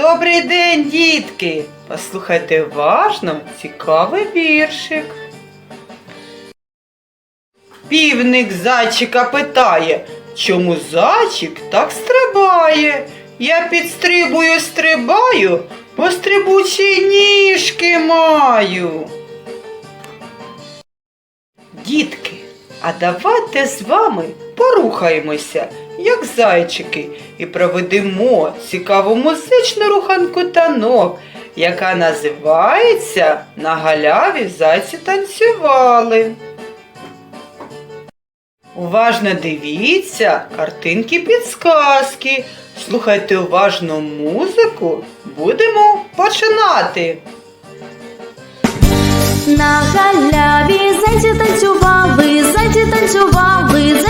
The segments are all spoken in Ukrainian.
Добрий день, дітки! Послухайте уважно цікавий віршик. Півник зайчика питає, чому зайчик так стрибає? Я підстрибую, стрибаю, бо стрибучі ніжки маю. А давайте з вами порухаємося, як зайчики, і проведемо цікаву музичну руханку танок, яка називається На галяві зайці танцювали. Уважно дивіться картинки підсказки. Слухайте уважно музику. Будемо починати. На галяві танцювали,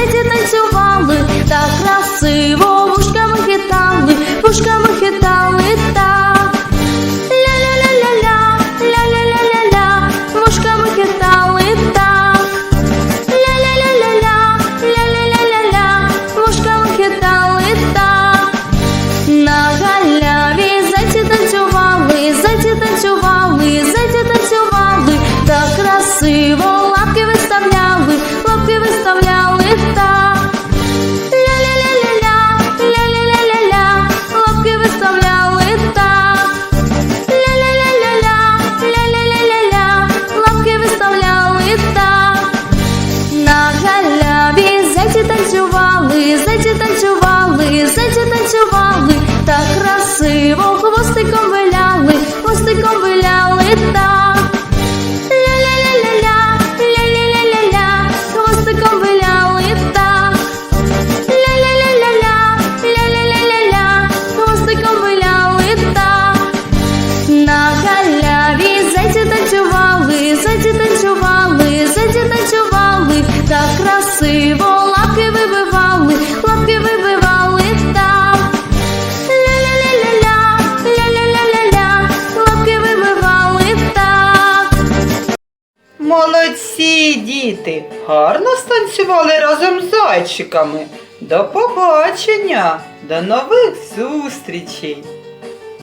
зайці танцювали, зайці танцювали, так красиво Молодці, діти! Гарно станцювали разом з зайчиками. До побачення! До нових зустрічей!